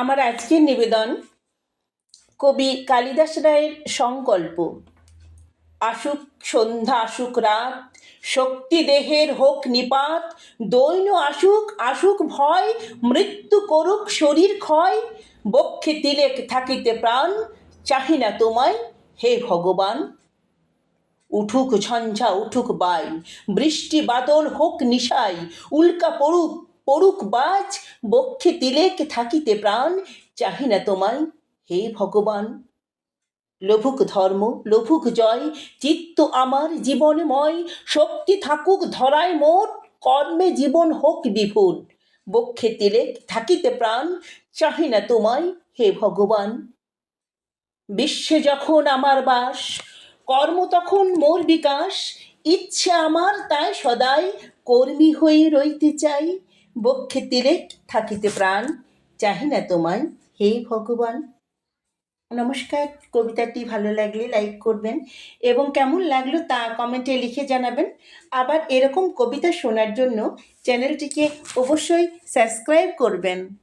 আমার আজকের নিবেদন কবি কালিদাস রায়ের সংকল্প। আসুক সন্ধ্যা, আসুক রাত, শক্তি দেহের হোক নিপাত, দৈন আসুক আসুক ভয়, মৃত্যু করুক শরীর ক্ষয়, বক্ষে তিলেক থাকিতে প্রাণ, চাহি না তোমায়, হে ভগবান। উঠুক ঝঞ্ঝা, উঠুক বাই, বৃষ্টি বাদল হোক নিশাই, উল্কা পড়ুক পড়ুক বাজ বক্ষে তিলেক থাকিতে প্রাণ, চাহি না তোমায়, হে ভগবান। লভুক ধর্ম লভুক জয়, চিত্ত আমার জীবনময়, শক্তি থাকুক ধরায় মোট কর্মে জীবন হোক বিভুর। বক্ষে তিলেক থাকিতে প্রাণ, চাহি না তোমায়, হে ভগবান। বিশ্বে যখন আমার বাস, কর্ম তখন মোর বিকাশ, ইচ্ছে আমার তাই সদাই, কর্মী হয়ে রইতে চাই। বক্ষে থাকিতে প্রাণ, চাহি না তোমায়। হে ভগবান। নমস্কার, কবিতাটি ভালো লাগলে লাইক করবেন এবং কেমন লাগল তা কমেন্টে লিখে জানাবেন। আবার এরকম কবিতা শোনার জন্য চ্যানেলটিকে অবশ্যই সাবস্ক্রাইব করবেন।